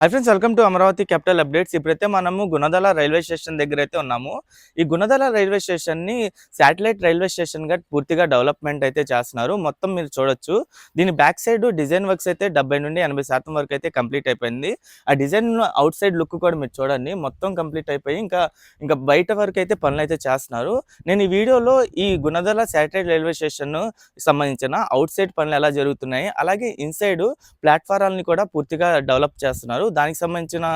Hi friends welcome to Amaravati capital updates ఇప్పుడైతే మనము Gunadala railway station దగ్గర అయితే ఉన్నాము. ఈ గుణదల రైల్వే స్టేషన్ని శాటిలైట్ రైల్వే స్టేషన్గా పూర్తిగా డెవలప్మెంట్ అయితే చేస్తున్నారు. మొత్తం మీరు చూడొచ్చు. దీని బ్యాక్ సైడ్ డిజైన్ వర్క్స్ అయితే డెబ్బై నుండి ఎనభై శాతం వరకు అయితే కంప్లీట్ అయిపోయింది. ఆ డిజైన్ అవుట్ సైడ్ లుక్ కూడా మీరు చూడండి. మొత్తం కంప్లీట్ అయిపోయి ఇంకా ఇంకా బయట వరకు అయితే పనులు అయితే చేస్తున్నారు. నేను ఈ వీడియోలో ఈ గుణదల శాటిలైట్ రైల్వే స్టేషన్ సంబంధించిన అవుట్ సైడ్ పనులు ఎలా జరుగుతున్నాయి అలాగే ఇన్సైడ్ ప్లాట్ఫారాలని కూడా పూర్తిగా డెవలప్ చేస్తున్నారు. దానికి సంబంధించిన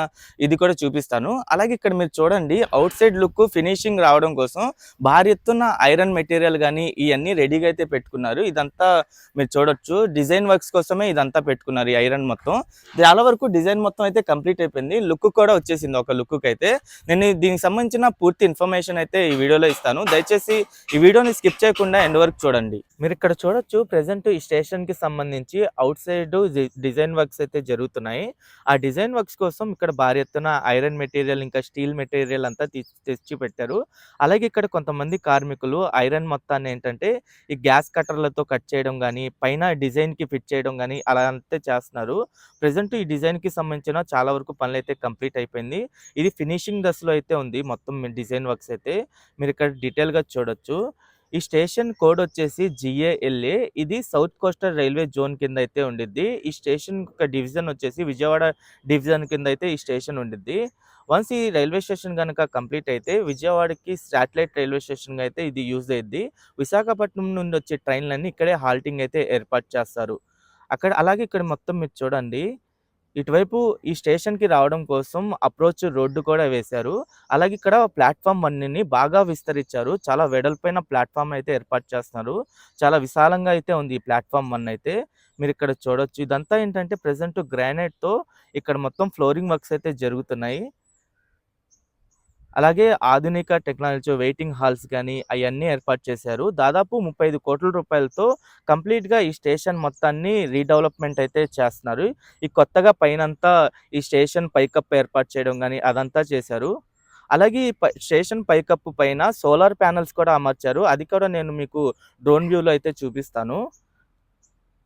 ఇది కూడా చూపిస్తాను. అలాగే ఇక్కడ మీరు చూడండి అవుట్ సైడ్ లుక్ ఫినిషింగ్ రావడం కోసం భారీ ఎత్తున ఐరన్ మెటీరియల్ కానీ ఇవన్నీ రెడీగా అయితే పెట్టుకున్నారు. ఇదంతా మీరు చూడొచ్చు. డిజైన్ వర్క్స్ కోసమే ఇదంతా పెట్టుకున్నారు ఈ ఐరన్ మొత్తం. చాలా వరకు డిజైన్ మొత్తం అయితే కంప్లీట్ అయిపోయింది. లుక్ కూడా వచ్చేసింది ఒక లుక్ అయితే నేను దీనికి సంబంధించిన పూర్తి ఇన్ఫర్మేషన్ అయితే ఈ వీడియోలో ఇస్తాను. దయచేసి ఈ వీడియోని స్కిప్ చేయకుండా ఎండ్ వరకు చూడండి. మీరు ఇక్కడ చూడొచ్చు ప్రెసెంట్ ఈ స్టేషన్కి సంబంధించి అవుట్ సైడ్ డిజైన్ వర్క్స్ అయితే జరుగుతున్నాయి. ఆ డిజైన్ డిజైన్ వర్క్స్ కోసం ఇక్కడ భారీ ఎత్తున ఐరన్ మెటీరియల్ ఇంకా స్టీల్ మెటీరియల్ అంతా తెచ్చి పెట్టారు. అలాగే ఇక్కడ కొంతమంది కార్మికులు ఐరన్ మొత్తాన్ని ఏంటంటే ఈ గ్యాస్ కట్టర్లతో కట్ చేయడం కానీ పైన డిజైన్కి ఫిట్ చేయడం కానీ అలా అంతే చేస్తున్నారు. ప్రజెంట్ ఈ డిజైన్కి సంబంధించిన చాలా వరకు పనులు అయితే కంప్లీట్ అయిపోయింది. ఇది ఫినిషింగ్ దశలో అయితే ఉంది మొత్తం డిజైన్ వర్క్స్ అయితే. మీరు ఇక్కడ డీటెయిల్గా చూడొచ్చు. ఈ స్టేషన్ కోడ్ వచ్చేసి జిఏఎల్ఏ ఇది సౌత్ కోస్టల్ రైల్వే జోన్ కింద అయితే ఉండిద్ది. ఈ స్టేషన్ యొక్క డివిజన్ వచ్చేసి విజయవాడ డివిజన్ కింద అయితే ఈ స్టేషన్ ఉండిద్ది. వన్స్ ఈ రైల్వే స్టేషన్ కనుక కంప్లీట్ అయితే విజయవాడకి శాటిలైట్ రైల్వే స్టేషన్ అయితే ఇది యూజ్ అయ్యిద్ది విశాఖపట్నం నుండి వచ్చే ట్రైన్లన్నీ ఇక్కడే హాల్టింగ్ అయితే ఏర్పాటు చేస్తారు. అక్కడ అలాగే ఇక్కడ మొత్తం మీరు చూడండి. ఇటువైపు ఈ స్టేషన్‌కి రావడం కోసం అప్రోచ్ రోడ్డు కూడా వేశారు. అలాగే ఇక్కడ ప్లాట్ఫామ్ 1ని బాగా విస్తరించారు. చాలా వెడల్పైన ప్లాట్ఫామ్ అయితే ఏర్పాటు చేస్తున్నారు. చాలా విశాలంగా అయితే ఉంది ఈ ప్లాట్ఫామ్ వన్ అయితే. ఇక్కడ చూడొచ్చు. ఇదంతా ఏంటంటే ప్రజెంట్ గ్రానైట్‌తో ఇక్కడ మొత్తం ఫ్లోరింగ్ వర్క్స్ అయితే జరుగుతున్నాయి. అలాగే ఆధునిక టెక్నాలజీ వెయిటింగ్ హాల్స్ కానీ అవన్నీ ఏర్పాటు చేశారు. దాదాపు ముప్పై కోట్ల రూపాయలతో కంప్లీట్‌గా ఈ స్టేషన్ మొత్తాన్ని రీడెవలప్‌మెంట్ అయితే చేస్తున్నారు. ఈ కొత్తగా పైనంతా ఈ స్టేషన్ పైకప్పు ఏర్పాటు చేయడం కానీ అదంతా చేశారు. అలాగే ఈ పై స్టేషన్ పైకప్పు పైన సోలార్ ప్యానెల్స్ కూడా అమర్చారు. అది కూడా నేను మీకు డ్రోన్ వ్యూలో అయితే చూపిస్తాను.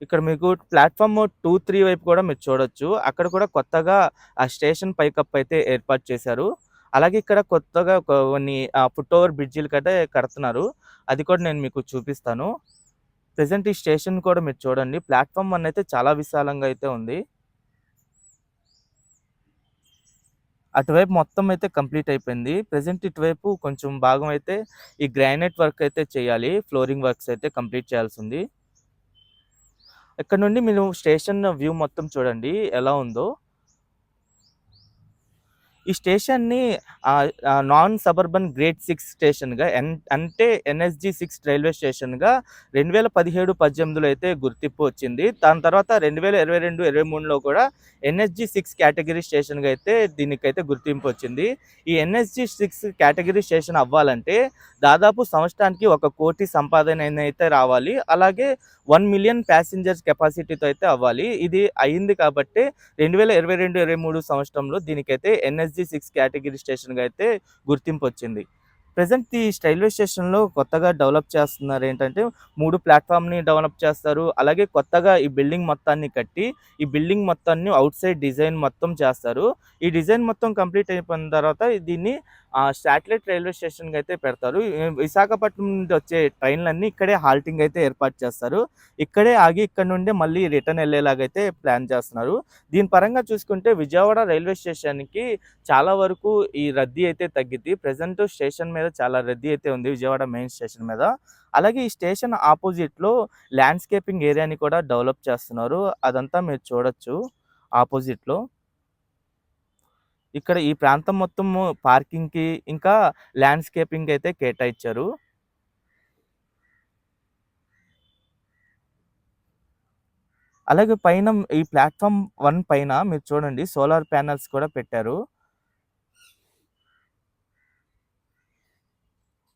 ఇక్కడ మీకు ప్లాట్ఫామ్ టూ త్రీ వైపు కూడా మీరు చూడొచ్చు. అక్కడ కూడా కొత్తగా ఆ స్టేషన్ పైకప్పు అయితే ఏర్పాటు చేశారు. అలాగే ఇక్కడ కొత్తగా కొన్ని ఫుట్ ఓవర్ బ్రిడ్జిలు కట్టే కడుతున్నారు. అది కూడా నేను మీకు చూపిస్తాను. ప్రెజెంట్ ఈ స్టేషన్ కూడా మీరు చూడండి. ప్లాట్ఫామ్ వన్ అయితే చాలా విశాలంగా అయితే ఉంది. అటువైపు మొత్తం అయితే కంప్లీట్ అయిపోయింది. ప్రజెంట్ ఇటువైపు కొంచెం భాగం అయితే ఈ గ్రానైట్ వర్క్ అయితే చేయాలి. ఫ్లోరింగ్ వర్క్స్ అయితే కంప్లీట్ చేయాల్సి ఉంది ఇక్కడ నుండి మీరు స్టేషన్ వ్యూ మొత్తం చూడండి ఎలా ఉందో. ఈ స్టేషన్‌ని నాన్ సబర్బన్ గ్రేడ్ సిక్స్ స్టేషన్‌గా ఎన్ అంటే ఎన్ఎస్‌జి సిక్స్ రైల్వే స్టేషన్‌గా 2017, 18లో అయితే గుర్తింపు వచ్చింది. దాని తర్వాత 2022, 23లో కూడా ఎన్ఎస్‌జి సిక్స్ కేటగిరీ స్టేషన్‌గా అయితే దీనికైతే గుర్తింపు వచ్చింది. ఈ ఎన్ఎస్‌జి సిక్స్ కేటగిరీ స్టేషన్ అవ్వాలంటే దాదాపు సంవత్సరానికి ఒక కోటి సంపాదన అయితే రావాలి. అలాగే వన్ మిలియన్ ప్యాసింజర్స్ కెపాసిటీతో అయితే అవ్వాలి. ఇది అయింది కాబట్టి రెండు వేల ఇరవై రెండు ఇరవై మూడు సంవత్సరంలో దీనికైతే ఎన్ఎస్ ఎస్జీ సిక్స్ కేటగిరీ స్టేషన్‌గా అయితే గుర్తింపు వచ్చింది. ప్రజెంట్ ఈ రైల్వే స్టేషన్‌లో కొత్తగా డెవలప్ చేస్తున్నారు ఏంటంటే మూడు ప్లాట్ఫామ్ని డెవలప్ చేస్తారు. అలాగే కొత్తగా ఈ బిల్డింగ్ మొత్తాన్ని కట్టి ఈ బిల్డింగ్ మొత్తాన్ని అవుట్ సైడ్ డిజైన్ మొత్తం చేస్తారు. ఈ డిజైన్ మొత్తం కంప్లీట్ అయిపోయిన తర్వాత దీన్ని శాటిలైట్ రైల్వే స్టేషన్కి అయితే పెడతారు. విశాఖపట్నం నుండి వచ్చే ట్రైన్‌లన్నీ ఇక్కడే హాల్టింగ్ అయితే ఏర్పాటు చేస్తారు. ఇక్కడే ఆగి ఇక్కడ నుండే మళ్ళీ రిటర్న్ వెళ్ళేలాగైతే అయితే ప్లాన్ చేస్తున్నారు. దీని పరంగా చూసుకుంటే విజయవాడ రైల్వే స్టేషన్‌కి చాలా వరకు ఈ రద్దీ అయితే తగ్గిద్ది. ప్రెజెంట్ స్టేషన్ మీద చాలా రద్దీ అయితే ఉంది విజయవాడ మెయిన్ స్టేషన్ మీద. అలాగే ఈ స్టేషన్ ఆపోజిట్లో ల్యాండ్‌స్కేపింగ్ ఏరియాని కూడా డెవలప్ చేస్తున్నారు. అదంతా మీరు చూడొచ్చు ఆపోజిట్లో ఇక్కడ ఈ ప్రాంతం మొత్తము పార్కింగ్‌కి ఇంకా ల్యాండ్‌స్కేపింగ్ అయితే కేటాయించారు. అలాగే పైన ఈ ప్లాట్ఫామ్ వన్ పైన మీరు చూడండి సోలార్ ప్యానెల్స్ కూడా పెట్టారు.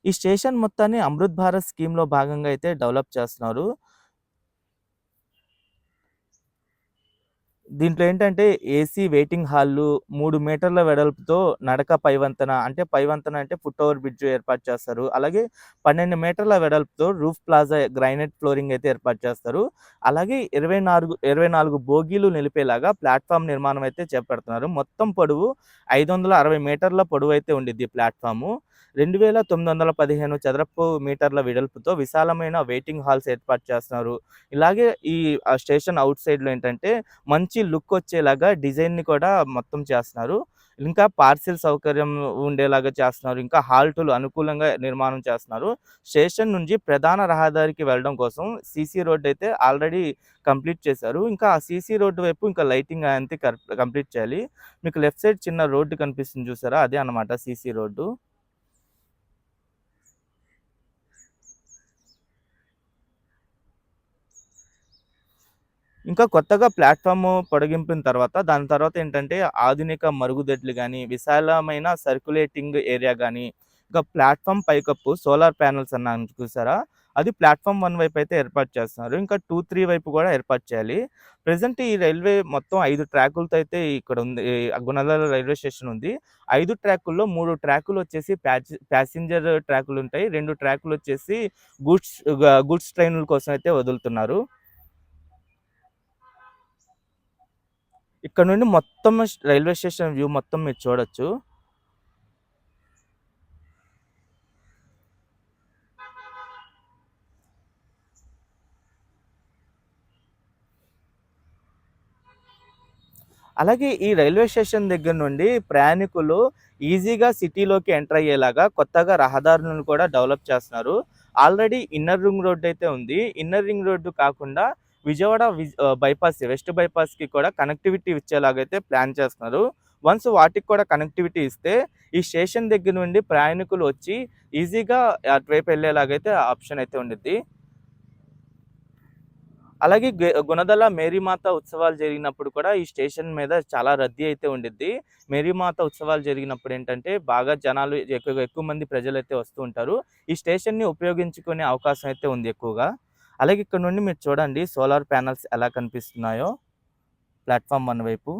ఈ స్టేషన్ మొత్తాన్ని అమృత్ భారత్ స్కీమ్‌లో భాగంగా అయితే డెవలప్ చేస్తున్నారు. దీంట్లో ఏంటంటే ఏసీ వెయిటింగ్ హాల్లు, మూడు మీటర్ల వెడల్పుతో నడక పైవంతన అంటే పైవంతన అంటే ఫుట్ ఓవర్ బ్రిడ్జ్ ఏర్పాటు చేస్తారు. అలాగే 12 మీటర్ల వెడల్పుతో రూఫ్ ప్లాజా గ్రైనైట్ ఫ్లోరింగ్ అయితే ఏర్పాటు చేస్తారు. అలాగే 24, 24 బోగీలు నిలిపేలాగా ప్లాట్ఫామ్ నిర్మాణం అయితే చేపడుతున్నారు. మొత్తం పొడవు 560 మీటర్ల పొడవు అయితే ఉండేది ఉండిద్ది రెండు వేల తొమ్మిది వందల పదిహేను చదరపు మీటర్ల వెడల్పుతో విశాలమైన వెయిటింగ్ హాల్స్ ఏర్పాటు చేస్తున్నారు. ఇలాగే ఈ స్టేషన్ అవుట్ సైడ్‌లో ఏంటంటే మంచి లుక్ వచ్చేలాగా డిజైన్‌ని కూడా మొత్తం చేస్తున్నారు. ఇంకా పార్సిల్ సౌకర్యం ఉండేలాగా చేస్తున్నారు. ఇంకా హాల్టులు అనుకూలంగా నిర్మాణం చేస్తున్నారు. స్టేషన్ నుంచి ప్రధాన రహదారికి వెళ్ళడం కోసం సీసీ రోడ్ అయితే ఆల్రెడీ కంప్లీట్ చేశారు. ఇంకా ఆ సీసీ రోడ్డు వైపు ఇంకా లైటింగ్ అంతే కర్ కంప్లీట్ చేయాలి. మీకు లెఫ్ట్ సైడ్ చిన్న రోడ్డు కనిపిస్తుంది చూసారా? అదే అన్నమాట సీసీ రోడ్డు. ఇంకా కొత్తగా ప్లాట్ఫామ్ పొడిగింపిన తర్వాత దాని తర్వాత ఏంటంటే ఆధునిక మరుగుదొడ్లు కానీ విశాలమైన సర్క్యులేటింగ్ ఏరియా కానీ ఇంకా ప్లాట్ఫామ్ పైకప్పు సోలార్ ప్యానెల్స్ అన్నాను చూసారా? అది ప్లాట్ఫామ్ వన్ వైపు అయితే ఏర్పాటు చేస్తున్నారు. ఇంకా 2, 3 వైపు కూడా ఏర్పాటు చేయాలి. ప్రెజెంట్ ఈ రైల్వే మొత్తం ఐదు ట్రాకులతో అయితే ఇక్కడ ఉంది. గుణదల రైల్వే స్టేషన్ ఉంది. ఐదు ట్రాకుల్లో మూడు ట్రాకులు వచ్చేసి ప్యాసింజర్ ట్రాకులు ఉంటాయి. రెండు ట్రాకులు వచ్చేసి గూడ్స్ గూడ్స్ ట్రైనుల కోసం అయితే వదులుతున్నారు. ఇక్కడ నుండి మొత్తం రైల్వే స్టేషన్ వ్యూ మొత్తం మీరు చూడొచ్చు. అలాగే ఈ రైల్వే స్టేషన్ దగ్గర నుండి ప్రయాణికులు ఈజీగా సిటీలోకి ఎంటర్ అయ్యేలాగా కొత్తగా రహదారులను కూడా డెవలప్ చేస్తున్నారు. ఆల్రెడీ ఇన్నర్ రింగ్ రోడ్ అయితే ఉంది. ఇన్నర్ రింగ్ రోడ్డు కాకుండా విజయవాడ విజ్ బైపాస్ వెస్ట్ బైపాస్‌కి కూడా కనెక్టివిటీ ఇచ్చేలాగా అయితే ప్లాన్ చేస్తున్నారు. వన్స్ వాటికి కూడా కనెక్టివిటీ ఇస్తే ఈ స్టేషన్ దగ్గర నుండి ప్రయాణికులు వచ్చి ఈజీగా అటువైపు వెళ్ళేలాగైతే ఆప్షన్ అయితే ఉండిద్ది. అలాగే గుణదల మేరీమాత ఉత్సవాలు జరిగినప్పుడు కూడా ఈ స్టేషన్ మీద చాలా రద్దీ అయితే ఉండిద్ది. మేరీమాత ఉత్సవాలు జరిగినప్పుడు ఏంటంటే బాగా జనాలు ఎక్కువగా ఎక్కువ మంది ప్రజలైతే వస్తూ ఉంటారు. ఈ స్టేషన్‌ని ఉపయోగించుకునే అవకాశం అయితే ఉంది ఎక్కువగా. అలాగే ఇక్కడ నుండి మీరు చూడండి సోలార్ ప్యానెల్స్ ఎలా కనిపిస్తున్నాయో ప్లాట్‌ఫార్మ్ వన్ వైపు.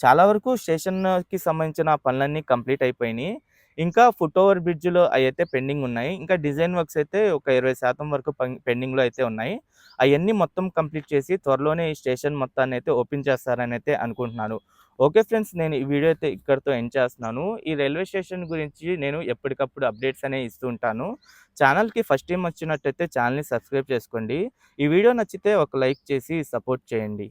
చాలా వరకు స్టేషన్‌కి సంబంధించిన పనులన్నీ కంప్లీట్ అయిపోయినాయి. ఇంకా ఫుట్ ఓవర్ బ్రిడ్జ్‌లో అయితే పెండింగ్ ఉన్నాయి. ఇంకా డిజైన్ వర్క్స్ అయితే ఒక 20% వరకు పెండింగ్‌లో అయితే ఉన్నాయి. అవన్నీ మొత్తం కంప్లీట్ చేసి త్వరలోనే ఈ స్టేషన్ మొత్తాన్ని అయితే ఓపెన్ చేస్తారని అయితే అనుకుంటున్నాను. ఓకే ఫ్రెండ్స్ నేను ఈ వీడియో అయితే ఇక్కడితో ఎండ్ చేస్తున్నాను. ఈ రైల్వే స్టేషన్ గురించి నేను ఎప్పటికప్పుడు అప్డేట్స్ అనేవి ఇస్తూ ఉంటాను. ఛానల్‌కి ఫస్ట్ టైం వచ్చినట్టయితే ఛానల్‌ని సబ్స్క్రైబ్ చేసుకోండి. ఈ వీడియో నచ్చితే ఒక లైక్ చేసి సపోర్ట్ చేయండి.